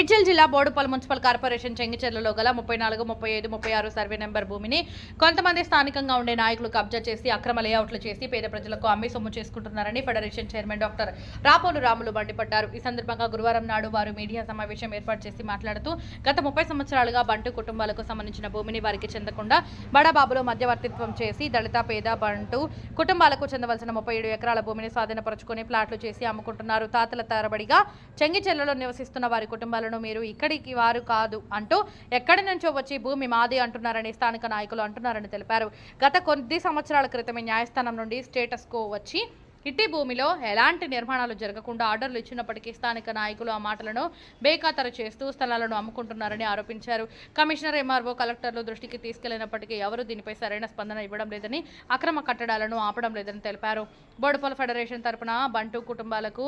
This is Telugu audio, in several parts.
మేడ్చల్ జిల్లా బోడుపల్ మున్సిపల్ కార్పొరేషన్ చెంగిచెర్లలో గల ముప్పై నాలుగు ముప్పై ఐదు ముప్పై ఆరు సర్వే నెంబర్ భూమిని కొంతమంది స్థానికంగా ఉండే నాయకులు కబ్జా చేసి అక్రమ లేఅవుట్లు చేసి పేద ప్రజలకు అమ్మి సొమ్ము చేసుకుంటున్నారని federation chairman doctor Rapolu Ramulu మండిపడ్డారు. ఈ సందర్భంగా గురువారం నాడు వారు మీడియా సమావేశం ఏర్పాటు చేసి మాట్లాడుతూ గత ముప్పై సంవత్సరాలుగా బంటు కుటుంబాలకు సంబంధించిన భూమిని వారికి చెందకుండా బడాబాబులో మధ్యవర్తిత్వం చేసి దళిత పేద బంటు కుటుంబాలకు చెందవలసిన ముప్పై ఏడు ఎకరాల భూమిని స్వాధీనపరచుకుని ప్లాట్లు చేసి అమ్ముకుంటున్నారు. తాతల తరబడిగా చెంగిచెర్లలో నివసిస్తున్న వారి కుటుంబాలను మీరు ఇక్కడికి వారు కాదు అంటూ ఎక్కడి నుంచో వచ్చి భూమి మాది అంటున్నారని స్థానిక నాయకులు అంటున్నారని తెలిపారు. గత కొద్ది సంవత్సరాల క్రితమే న్యాయస్థానం నుండి స్టేటస్ కో వచ్చి ఇట్టి భూమిలో ఎలాంటి నిర్మాణాలు జరగకుండా ఆర్డర్లు ఇచ్చినప్పటికీ స్థానిక నాయకులు ఆ మాటలను బేఖాతరు చేస్తూ స్థలాలను అమ్ముకుంటున్నారని ఆరోపించారు. కమిషనర్ ఎంఆర్ఓ కలెక్టర్లు దృష్టికి తీసుకెళ్ళినప్పటికీ ఎవరూ దీనిపై సరైన స్పందన ఇవ్వడం లేదని అక్రమ కట్టడాలను ఆపడం లేదని తెలిపారు. బోడుపల్ ఫెడరేషన్ తరపున బంటు కుటుంబాలకు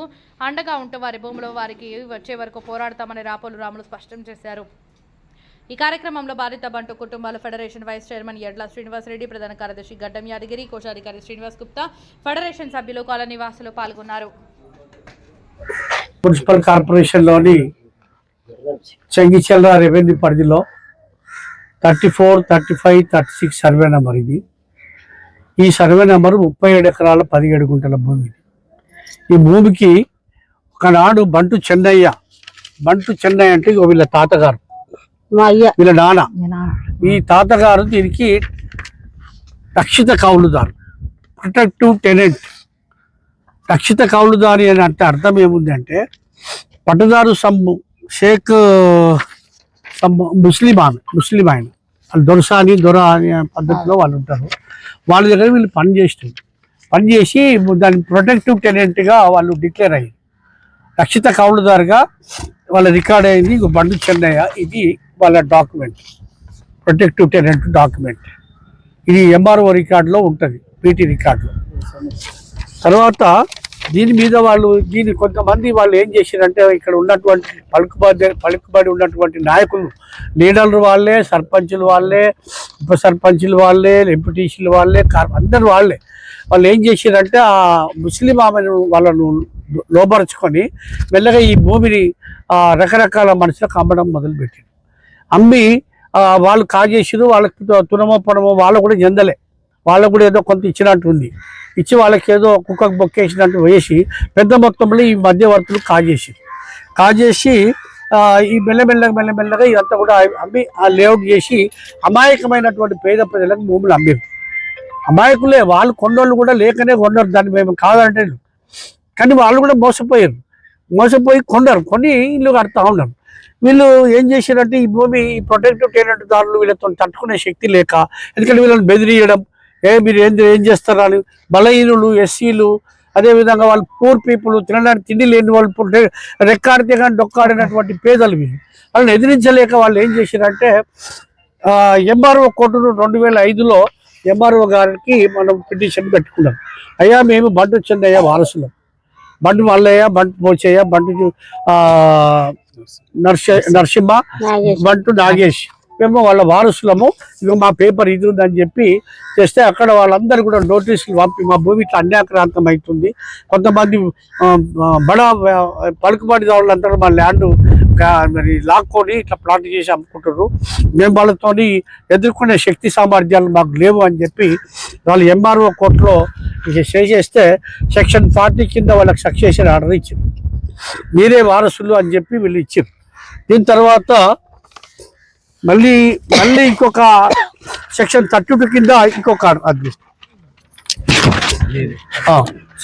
అండగా ఉంటూ వారి భూమిలో వారికి వచ్చే వరకు పోరాడతామని రాపోలు రాములు స్పష్టం చేశారు. ఈ కార్యక్రమంలో బాధిత బంటు కుటుంబాల federation vice chairman Yadla Srinivasa Reddy ప్రధాన కార్యదర్శి గడ్డం యాదగిరి కోశాధికారి శ్రీనివాస్ గుప్తా ఫెడరేషన్ సభ్యులు కాలనీ వాసులు పాల్గొన్నారు. మున్సిపల్ కార్పొరేషన్లోని చెంగిచెల్ల రెవెన్యూ పరిధిలో thirty four thirty five thirty six survey number ఇది. ఈ సర్వే నెంబర్ ముప్పై ఏడు ఎకరాల పదిహేడు గుంటల భూమి ఈ భూమికి ఒకనాడు బంటు చెన్నయ్య బంటు చెన్నయ్య అంటే వీళ్ళ తాతగారు. మా అయ్య. వీళ్ళ నాన్న. ఈ తాతగారు దీనికి రక్షిత కౌలుదారు. ప్రొటెక్టివ్ టెనెంట్ రక్షిత కౌలుదారి అని అంటే అర్థం ఏముంది అంటే పట్టుదారు సంబు షేక్ సంబు ముస్లిం ఆమె ముస్లిం ఆయన. వాళ్ళు దొరసాని దొర అనే పద్ధతిలో వాళ్ళు ఉంటారు. వాళ్ళ దగ్గర వీళ్ళు పని చేస్తారు పని చేసి దాని ప్రొటెక్టివ్ టెనెంట్గా వాళ్ళు డిక్లేర్ అయ్యారు. రక్షిత కౌలుదారుగా వాళ్ళ రికార్డ్ అయింది బండు చెన్నయ్య. ఇది వాళ్ళ డాక్యుమెంట్ ప్రొటెక్టివ్ టెనెంట్ డాక్యుమెంట్ ఇది ఎంఆర్ఓ రికార్డులో ఉంటుంది పీటీ రికార్డులో. తర్వాత దీని మీద వాళ్ళు దీని కొంతమంది వాళ్ళు ఏం చేశారంటే ఇక్కడ ఉన్నటువంటి పలుకుబడి పలుకుబడి ఉన్నటువంటి నాయకులు లీడర్లు వాళ్ళే సర్పంచులు వాళ్ళే ఉప సర్పంచులు వాళ్ళే ఎంపీటీసీలు వాళ్ళే కార్- అందరు వాళ్ళే. వాళ్ళు ఏం చేశారంటే ఆ ముస్లిం ఆమెను వాళ్ళను లోపరుచుకొని మెల్లగా ఈ భూమిని రకరకాల మనుషులకు అమ్మడం మొదలుపెట్టింది. అమ్మి వాళ్ళు కాజేసారు వాళ్ళకి తునమో పడమో వాళ్ళకు కూడా చెందలే. వాళ్ళకు కూడా ఏదో కొంత ఇచ్చినట్టు ఉంది ఇచ్చి వాళ్ళకి ఏదో కుక్కకు బొక్కేసినట్టు వేసి పెద్ద మొత్తంలో ఈ మధ్యవర్తులు కాజేసి కాజేసి ఈ మెల్లమెల్లగా మెల్లమెల్లగా ఇదంతా కూడా అమ్మి ఆ లేఅవుట్ చేసి అమాయకమైనటువంటి పేద ప్రజలకు భూములు అమ్మేవి అమాయకులే వాళ్ళు కొన్నోళ్ళు కూడా లేకనే కొన్నారు దాన్ని మేము కాదంటే కానీ వాళ్ళు కూడా మోసపోయారు. మోసపోయి కొన్నారు కొని ఇల్లు కడతా ఉన్నారు. వీళ్ళు ఏం చేశారంటే ఈ భూమి ఈ ప్రొటెక్టివ్ టెనెంట్ దారులు వీళ్ళతో తట్టుకునే శక్తి లేక ఎందుకంటే వీళ్ళని బెదిరియడం ఏ మీరు ఏం ఏం చేస్తారా అని బలహీనులు ఎస్సీలు అదేవిధంగా వాళ్ళు పూర్ పీపుల్ తినడానికి తిండి లేని వాళ్ళు రెక్కాడితే కానీ డొక్కాడినటువంటి పేదలు వీళ్ళు. వాళ్ళని ఎదిరించలేక వాళ్ళు ఏం చేశారంటే ఎంఆర్ఓ కోర్టును రెండు వేల ఐదులో ఎంఆర్ఓ గారికి మనం పిటిషన్ పెట్టుకున్నాం. అయ్యా మేము బంటు చెందయ్య వారసులం. బంటు మల్లయ్య బంటు పోచయ్య బంటు నర్స నరసింహ. బంటు నాగేష్. మేము వాళ్ళ వారసులము. ఇక మా పేపర్ ఇది ఉందని చెప్పి చేస్తే అక్కడ వాళ్ళందరూ కూడా నోటీసులు పంపి మా భూమి ఇట్లా అన్యాక్రాంతం అవుతుంది. కొంతమంది బడా పలుకుబడి వాళ్ళందరూ మా ల్యాండ్ మరి లాక్కొని ఇట్లా ప్లాట్ చేసి అమ్ముకుంటారు మేము వాళ్ళతోని ఎదుర్కొనే శక్తి సామర్థ్యాలు మాకు లేవు అని చెప్పి వాళ్ళు ఎంఆర్ఓ కోర్టులో చేసేస్తే సెక్షన్ ఫార్టీ కింద వాళ్ళకి సక్సెషన్ ఆర్డర్ ఇచ్చారు మీరే వారసులు అని చెప్పి వీళ్ళు ఇచ్చారు. దీని తర్వాత మళ్ళీ మళ్ళీ ఇంకొక సెక్షన్ థర్టీ టూ కింద ఇంకొక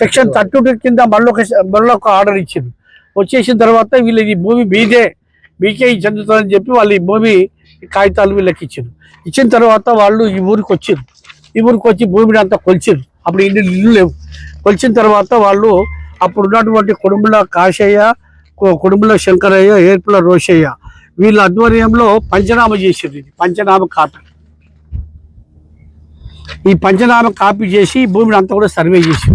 సెక్షన్ థర్టీ టూ కింద మళ్ళీ ఒక మళ్ళీ ఒక ఆర్డర్ ఇచ్చింది వచ్చేసిన తర్వాత వీళ్ళు ఈ భూమి మీదే మీకే చెందుతుందని చెప్పి వాళ్ళు ఈ భూమి కాగితాలు వీళ్ళకి ఇచ్చారు. ఇచ్చిన తర్వాత వాళ్ళు ఈ ఊరికి వచ్చారు. ఈ ఊరికి వచ్చి భూమిని అంతా కొలిచారు. అప్పుడు ఇల్లు ఇల్లు లేవు. కొలిచిన తర్వాత వాళ్ళు అప్పుడు ఉన్నటువంటి కుటుంబల కాశయ్య కు- శంకరయ్య ఏర్పుల రోషయ్య వీళ్ళ ఆధ్వర్యంలో పంచనామ చేసారు ఇది పంచనామ కాపీ. ఈ పంచనామ కాపీ చేసి భూమిని అంతా కూడా సర్వే చేసి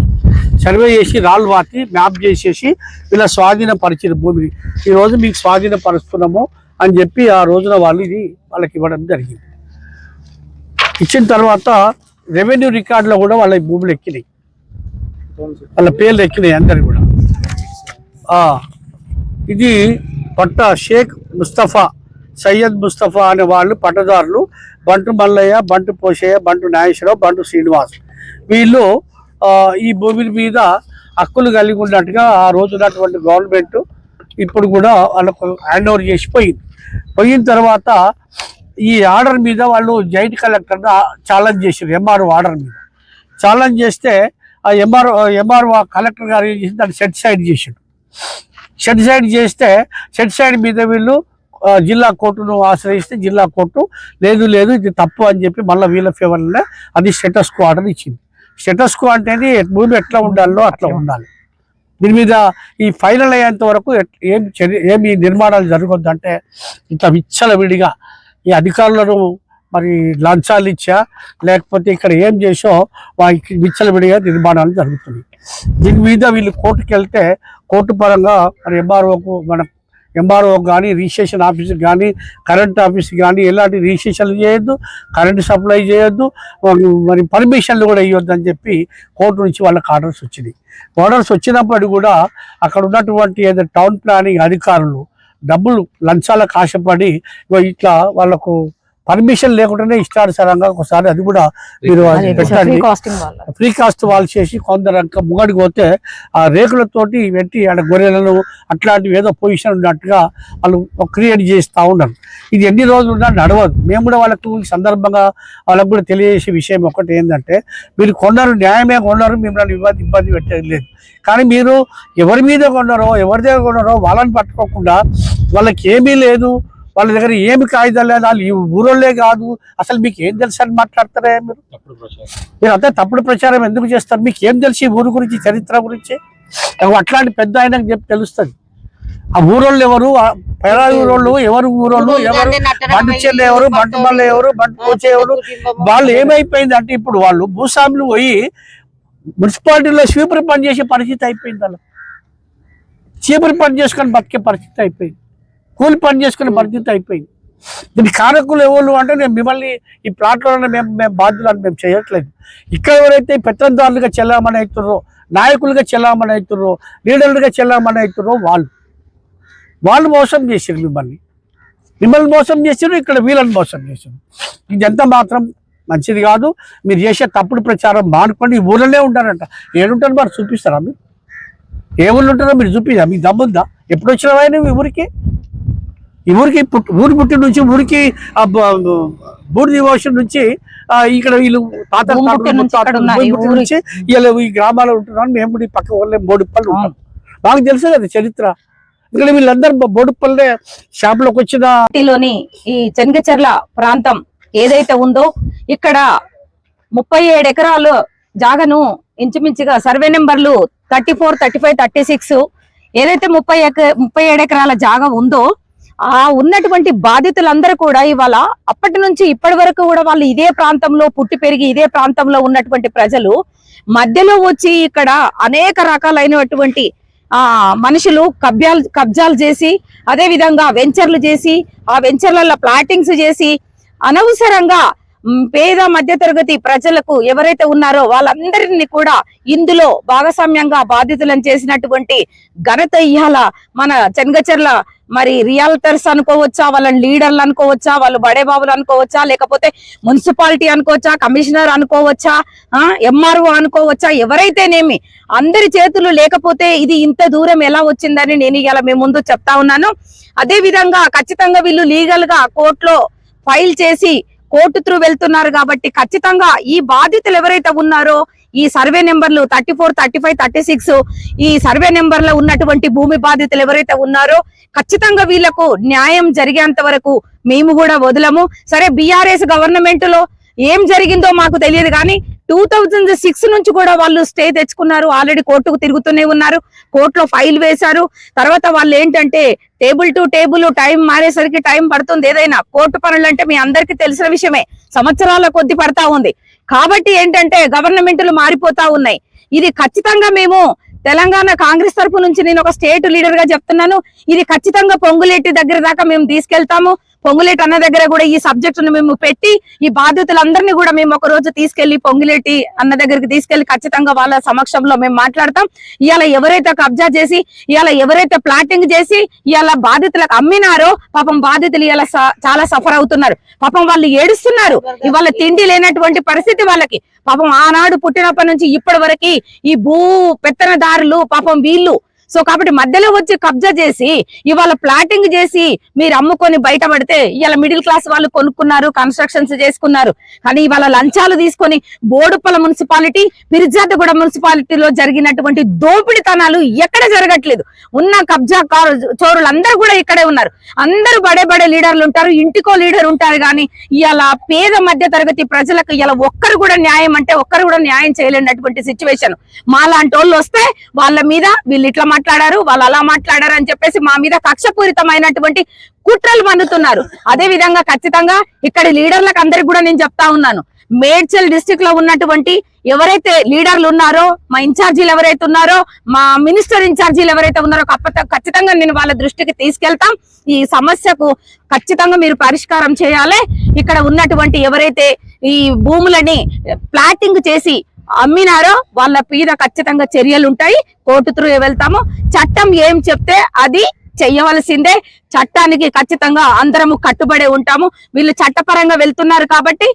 సర్వే చేసి రాళ్ళు వాతి మ్యాప్ చేసేసి వీళ్ళ స్వాధీనపరిచిన భూమిని. ఈ రోజు మీకు స్వాధీనపరుస్తున్నాము అని చెప్పి ఆ రోజున వాళ్ళు ఇది వాళ్ళకి ఇవ్వడం జరిగింది. ఇచ్చిన తర్వాత రెవెన్యూ రికార్డులో కూడా వాళ్ళ భూములు ఎక్కినాయి. వాళ్ళ పేర్లు ఎక్కినాయి అందరు కూడా. ఇది పట్ట షేక్ ముస్తఫా సయ్యద్ ముస్తఫా అనే వాళ్ళు పట్టదారులు బంటు మల్లయ్య బంటు పోషయ్య బంటు నాగేశ్వరరావు బంటు శ్రీనివాస్. వీళ్ళు ఈ భూమి మీద హక్కులు కలిగి ఉన్నట్టుగా ఆ రోజునటువంటి గవర్నమెంట్ ఇప్పుడు కూడా వాళ్ళకు హ్యాండ్ ఓవర్ చేసి పోయింది. పోయిన తర్వాత ఈ ఆర్డర్ మీద వాళ్ళు జాయింట్ కలెక్టర్ ఛాలెంజ్ చేశారు ఎంఆర్ఓ ఆర్డర్ మీద. ఛాలెంజ్ చేస్తే ఆ ఎంఆర్ఓ ఎంఆర్ఓ కలెక్టర్ గారు ఏం చేసి దాన్ని సెట్ సైడ్ చేసాడు. సెట్ సైడ్ చేస్తే సెట్ సైడ్ మీద వీళ్ళు జిల్లా కోర్టును ఆశ్రయిస్తే జిల్లా కోర్టు లేదు లేదు ఇది తప్పు అని చెప్పి మళ్ళీ వీళ్ళ ఫేవర్లోనే అది స్టేటస్ కో ఆర్డర్ ఇచ్చింది. స్టేటస్ కో అంటేది భూమి ఎట్లా ఉండాలో అట్లా ఉండాలి. దీని మీద ఈ ఫైనల్ అయ్యేంత వరకు ఎట్- ఏం చర్య ఏమి నిర్మాణాలు జరగొద్దు అంటే ఇంత విచ్చలవిడిగా ఈ అధికారులను మరి లంచాలు ఇచ్చా లేకపోతే ఇక్కడ ఏం చేసో వారికి విచ్చలవిడిగా నిర్మాణాలు జరుగుతున్నాయి. దీని మీద వీళ్ళు కోర్టుకి వెళ్తే కోర్టు పరంగా మరి ఎంఆర్ఓకు మన ఎంఆర్ఓ కానీ రిజిస్ట్రేషన్ ఆఫీస్కి కానీ కరెంట్ ఆఫీస్కి కానీ ఎలాంటి రిజిస్ట్రేషన్లు చేయొద్దు కరెంట్ సప్లై చేయొద్దు మరి పర్మిషన్లు కూడా ఇవ్వద్దు అని చెప్పి కోర్టు నుంచి వాళ్ళకి ఆర్డర్స్ వచ్చినాయి. ఆర్డర్స్ వచ్చినప్పటికీ కూడా అక్కడ ఉన్నటువంటి ఏదో టౌన్ ప్లానింగ్ అధికారులు డబ్బులు లంచాలకు ఆశపడి ఇట్లా వాళ్ళకు పర్మిషన్ లేకుండానే ఇష్టానుసారంగా ఒకసారి అది కూడా మీరు పెట్టండి. ఫ్రీ కాస్ట్ వాళ్ళు చేసి కొందరు అంక ముంగడికి పోతే ఆ రేకులతోటి పెట్టి ఆడ గొర్రెలను అట్లాంటివి ఏదో పొజిషన్ ఉన్నట్టుగా వాళ్ళు క్రియేట్ చేస్తూ ఉన్నారు. ఇది ఎన్ని రోజులు ఉన్నా నడవదు. మేము కూడా వాళ్ళకు సందర్భంగా వాళ్ళకు కూడా తెలియజేసే విషయం ఒకటి ఏంటంటే మీరు కొన్నారు న్యాయమే కొన్నారు మిమ్మల్ని ఇబ్బంది ఇబ్బంది పెట్టేది లేదు. కానీ మీరు ఎవరి మీద కొన్నారో ఎవరి దగ్గర కొన్నారో వాళ్ళని పట్టుకోకుండా వాళ్ళకి ఏమీ లేదు. వాళ్ళ దగ్గర ఏమి కాగితాలు లేదు వాళ్ళు ఈ ఊరోళ్ళే కాదు. అసలు మీకు ఏం తెలుసు అని మాట్లాడతారా మీరు? మీరు అంతా తప్పుడు ప్రచారం ఎందుకు చేస్తారు? మీకు ఏం తెలిసి ఈ ఊరు గురించి చరిత్ర గురించి? అట్లాంటి పెద్ద ఆయనకు చెప్పి తెలుస్తుంది. ఆ ఊరోళ్ళు ఎవరు? ఆ పేరాయి ఊరోళ్ళు ఎవరు ఊరోళ్ళు? ఎవరు బంటు చెల్లి ఎవరు? బంటు మల్ల ఎవరు? బంటు పోచే ఎవరు? వాళ్ళు ఏమైపోయింది అంటే ఇప్పుడు వాళ్ళు భూస్వాములు పోయి మున్సిపాలిటీలో స్వీపర్ పని చేసే పరిస్థితి అయిపోయింది అలా చీపురు పని చేసుకొని బతికే పరిస్థితి అయిపోయింది. కూలి పని చేసుకునే పరిస్థితి అయిపోయింది. దీని కారకులు ఎవరు అంటే నేను మిమ్మల్ని ఈ ప్లాట్లోనే మేము మేము బాధ్యులను మేము చేయట్లేదు. ఇక్కడ ఎవరైతే పెత్తందారులుగా చెల్లామని అవుతున్నారో నాయకులుగా చెల్లామని అవుతున్నారో లీడర్లుగా చెల్లామని అవుతున్నారో వాళ్ళు. వాళ్ళు మోసం చేసారు మిమ్మల్ని. మిమ్మల్ని మోసం చేసారు ఇక్కడ వీళ్ళని మోసం చేశారు. ఇదంతా మాత్రం మంచిది కాదు. మీరు చేసే తప్పుడు ప్రచారం మానుకోండి. ఈ ఊళ్ళోనే ఉంటారంట ఏడుంటారు మరి చూపిస్తారా మీరు? ఏ ఊళ్ళో ఉంటారో మీరు చూపిదా మీకు దమ్ముందా? ఎప్పుడు వచ్చినావా నువ్వు ఈ ఊరికి? ఈ ఊరికి ఊరి పుట్టి నుంచి ఊరికి ఆ బ- బూడిది ఓషన్ నుంచి ఇక్కడ వీళ్ళు తాత నుంచి వీళ్ళు ఈ గ్రామాల్లో ఉంటున్నాను మేము కూడా ఈ పక్క వాళ్ళే బోడుపల్లి ఉంటాం. మాకు తెలుసు కదా చరిత్ర. ఇక్కడ వీళ్ళందరూ బోడుపల్లె షాప్లోకి వచ్చిన లోని ఈ చెనగచెర్ల ప్రాంతం ఏదైతే ఉందో ఇక్కడ ముప్పై ఏడు ఎకరాలు జాగను ఇంచుమించుగా సర్వే నెంబర్లు thirty four thirty five thirty six ఏదైతే ముప్పై ఎక ముప్పై ఏడు ఎకరాల జాగా ఉందో ఆ ఉన్నటువంటి బాధితులందరూ కూడా ఇవాళ అప్పటి నుంచి ఇప్పటి వరకు కూడా వాళ్ళు ఇదే ప్రాంతంలో పుట్టి పెరిగి ఇదే ప్రాంతంలో ఉన్నటువంటి ప్రజలు మధ్యలో వచ్చి ఇక్కడ అనేక రకాలైనటువంటి ఆ మనుషులు కబ్జాలు కబ్జాలు చేసి అదే విధంగా వెంచర్లు చేసి ఆ వెంచర్లలో ప్లాటింగ్స్ చేసి అనవసరంగా పేద మధ్యతరగతి ప్రజలకు ఎవరైతే ఉన్నారో వాళ్ళందరినీ కూడా ఇందులో భాగస్వామ్యంగా బాధితులను చేసినటువంటి ఘనత ఇయ్యాల మన చెన్గచర్ల మరి రియల్టర్స్ అనుకోవచ్చా వాళ్ళని లీడర్లు అనుకోవచ్చా వాళ్ళు బడేబాబులు అనుకోవచ్చా లేకపోతే మున్సిపాలిటీ అనుకోవచ్చా కమిషనర్ అనుకోవచ్చా ఎంఆర్ఓ అనుకోవచ్చా ఎవరైతేనేమి అందరి చేతులు లేకపోతే ఇది ఇంత దూరం ఎలా వచ్చిందని నేను ఇలా మీ ముందు చెప్తా ఉన్నాను. అదే విధంగా ఖచ్చితంగా వీళ్ళు లీగల్గా కోర్టులో ఫైల్ చేసి కోర్టు త్రూ వెళ్తున్నారు కాబట్టి ఖచ్చితంగా ఈ బాధితులు ఎవరైతే ఉన్నారో ఈ సర్వే నెంబర్లు thirty four thirty five thirty six ఈ సర్వే నెంబర్లో ఉన్నటువంటి భూమి బాధితులు ఎవరైతే ఉన్నారో ఖచ్చితంగా వీళ్ళకు న్యాయం జరిగేంత వరకు మేము కూడా వదలము. సరే బీఆర్ఎస్ గవర్నమెంట్లో ఏం జరిగిందో మాకు తెలియదు కానీ టూ థౌజండ్ సిక్స్ నుంచి కూడా వాళ్ళు స్టే తెచ్చుకున్నారు. ఆల్రెడీ కోర్టుకు తిరుగుతూనే ఉన్నారు. కోర్టులో ఫైల్ వేశారు. తర్వాత వాళ్ళు ఏంటంటే టేబుల్ టు టేబుల్ టైం మారేసరికి టైం పడుతుంది. ఏదైనా కోర్టు పనులు అంటే మీ అందరికీ తెలిసిన విషయమే. సంవత్సరాల కొద్ది పడతా ఉంది. కాబట్టి ఏంటంటే గవర్నమెంట్లు మారిపోతా ఉన్నాయి. ఇది ఖచ్చితంగా మేము తెలంగాణ కాంగ్రెస్ తరపు నుంచి నేను ఒక స్టేట్ లీడర్గా చెప్తున్నాను. ఇది ఖచ్చితంగా పొంగులేటి దగ్గర దాకా మేము తీసుకెళ్తాము. పొంగులేటి అన్న దగ్గర కూడా ఈ సబ్జెక్ట్ను మేము పెట్టి ఈ బాధ్యతలందరినీ కూడా మేము ఒక రోజు తీసుకెళ్ళి పొంగులేటి అన్న దగ్గరికి తీసుకెళ్ళి ఖచ్చితంగా వాళ్ళ సమక్షంలో మేము మాట్లాడతాం. ఇవాళ ఎవరైతే కబ్జా చేసి ఇవాళ ఎవరైతే ప్లాటింగ్ చేసి ఇవాళ బాధితులకు అమ్మినారో పాపం బాధితులు ఇవాళ చాలా సఫర్ అవుతున్నారు. పాపం వాళ్ళు ఏడుస్తున్నారు. ఇవాళ తిండి లేనటువంటి పరిస్థితి వాళ్ళకి. పాపం ఆనాడు పుట్టినప్పటి నుంచి ఇప్పటి వరకు ఈ భూ పెత్తనదారులు పాపం వీళ్ళు సో కాబట్టి మధ్యలో వచ్చి కబ్జా చేసి ఇవాళ ప్లాటింగ్ చేసి మీరు అమ్ముకొని బయటపడితే ఇవాళ మిడిల్ క్లాస్ వాళ్ళు కొనుక్కున్నారు కన్స్ట్రక్షన్స్ చేసుకున్నారు. కానీ ఇవాళ లంచాలు తీసుకొని బోడుపల మున్సిపాలిటీ పిరిజాతగూడ మున్సిపాలిటీలో జరిగినటువంటి దోపిడితనాలు ఎక్కడ జరగట్లేదు. ఉన్న కబ్జా కారు చోరులు అందరూ కూడా ఇక్కడే ఉన్నారు. అందరూ బడే బడే లీడర్లు ఉంటారు ఇంటికో లీడర్ ఉంటారు కానీ ఇలా పేద మధ్య తరగతి ప్రజలకు ఇలా ఒక్కరు కూడా న్యాయం అంటే ఒక్కరు కూడా న్యాయం చేయలేనటువంటి సిచ్యువేషన్ మా లాంటి వాళ్ళు వస్తే వాళ్ళ మీద వీళ్ళు ఇట్లా మాట్లాడారు వాళ్ళు అలా మాట్లాడారు అని చెప్పేసి మా మీద కక్షపూరితమైనటువంటి కుట్రలు మన్నుతున్నారు అదే విధంగా ఖచ్చితంగా ఇక్కడ లీడర్లకు అందరికి కూడా నేను చెప్తా ఉన్నాను. మేడ్చల్ డిస్ట్రిక్ట్లో ఉన్నటువంటి ఎవరైతే లీడర్లు ఉన్నారో మా ఇన్ఛార్జీలు ఎవరైతే ఉన్నారో మా మినిస్టర్ ఇన్ఛార్జీలు ఎవరైతే ఉన్నారో ఖచ్చితంగా నేను వాళ్ళ దృష్టికి తీసుకెళ్తాం. ఈ సమస్యకు ఖచ్చితంగా మీరు పరిష్కారం చేయాలి. ఇక్కడ ఉన్నటువంటి ఎవరైతే ఈ భూములని ప్లాటింగ్ చేసి అమ్మినారో వాళ్ళ మీద ఖచ్చితంగా చర్యలు ఉంటాయి. కోర్టు త్రూ వెళ్తాము. చట్టం ఏం చెప్తే అది చెయ్యవలసిందే. చట్టానికి ఖచ్చితంగా అందరము కట్టుబడి ఉంటాము. వీళ్ళు చట్టపరంగా వెళ్తున్నారు కాబట్టి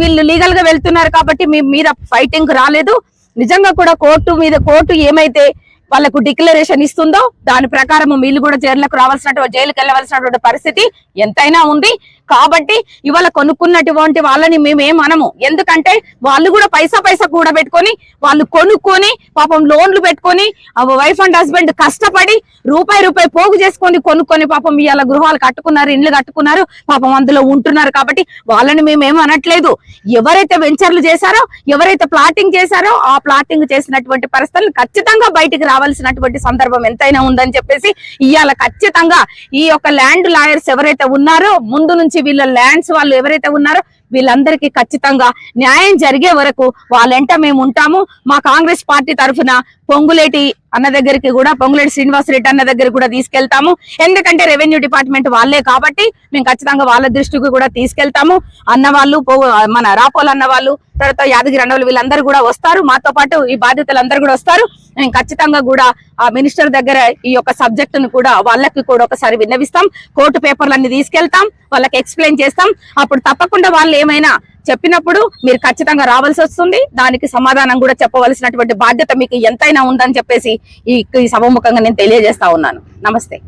వీళ్ళు లీగల్గా వెళ్తున్నారు కాబట్టి మీ మీద ఫైటింగ్ రాలేదు. నిజంగా కూడా కోర్టు మీద కోర్టు ఏమైతే వాళ్ళకు డిక్లరేషన్ ఇస్తుందో దాని ప్రకారం వీళ్ళు కూడా జైలుకు రావాల్సినటువంటి జైలుకి వెళ్ళవలసినటువంటి పరిస్థితి ఎంతైనా ఉంది. కాబట్టి ఇవాళ కొనుక్కున్నటువంటి వాళ్ళని మేమేం అనము ఎందుకంటే వాళ్ళు కూడా పైసా పైసా కూడా పెట్టుకొని వాళ్ళు కొనుక్కొని పాపం లోన్లు పెట్టుకొని వైఫ్ అండ్ హస్బెండ్ కష్టపడి రూపాయి రూపాయి పోగు చేసుకొని కొనుక్కొని పాపం ఇవాళ గృహాలు కట్టుకున్నారు ఇండ్లు కట్టుకున్నారు పాపం అందులో ఉంటున్నారు కాబట్టి వాళ్ళని మేమేం అనట్లేదు. ఎవరైతే వెంచర్లు చేశారో ఎవరైతే ప్లాటింగ్ చేశారో ఆ ప్లాటింగ్ చేసినటువంటి పరిస్థితులు ఖచ్చితంగా బయటికి రావాలి రావాల్సినటువంటి సందర్భం ఎంతైనా ఉందని చెప్పేసి ఇవాళ ఖచ్చితంగా ఈ యొక్క ల్యాండ్ లాయర్స్ ఎవరైతే ఉన్నారో ముందు నుంచి వీళ్ళ ల్యాండ్స్ వాళ్ళు ఎవరైతే ఉన్నారో వీళ్ళందరికీ ఖచ్చితంగా న్యాయం జరిగే వరకు వాళ్ళెంట మేము ఉంటాము. మా కాంగ్రెస్ పార్టీ తరఫున పొంగులేటి అన్న దగ్గరికి కూడా పొంగులేటి శ్రీనివాస్ రెడ్డి అన్న దగ్గరికి కూడా తీసుకెళ్తాము. ఎందుకంటే రెవెన్యూ డిపార్ట్మెంట్ వాళ్ళే కాబట్టి మేము ఖచ్చితంగా వాళ్ళ దృష్టికి కూడా తీసుకెళ్తాము. అన్న వాళ్ళు పో- మన రాపోలు అన్న వాళ్ళు తర్వాత యాదగిరి అన్న వాళ్ళు వీళ్ళందరూ కూడా వస్తారు. మాతో పాటు ఈ బాధ్యతలందరూ కూడా వస్తారు. మేము ఖచ్చితంగా కూడా ఆ మినిస్టర్ దగ్గర ఈ యొక్క సబ్జెక్ట్ను కూడా వాళ్ళకి కూడా ఒకసారి విన్నవిస్తాం. కోర్టు పేపర్లన్నీ తీసుకెళ్తాం. వాళ్ళకి ఎక్స్ప్లెయిన్ చేస్తాం. అప్పుడు తప్పకుండా వాళ్ళు ఏమైనా చెప్పినప్పుడు మీరు ఖచ్చితంగా రావాల్సి వస్తుంది. దానికి సమాధానం కూడా చెప్పవలసినటువంటి బాధ్యత మీకు ఎంతైనా ఉందని చెప్పేసి ఈ సభముఖంగా నేను తెలియజేస్తా ఉన్నాను. నమస్తే.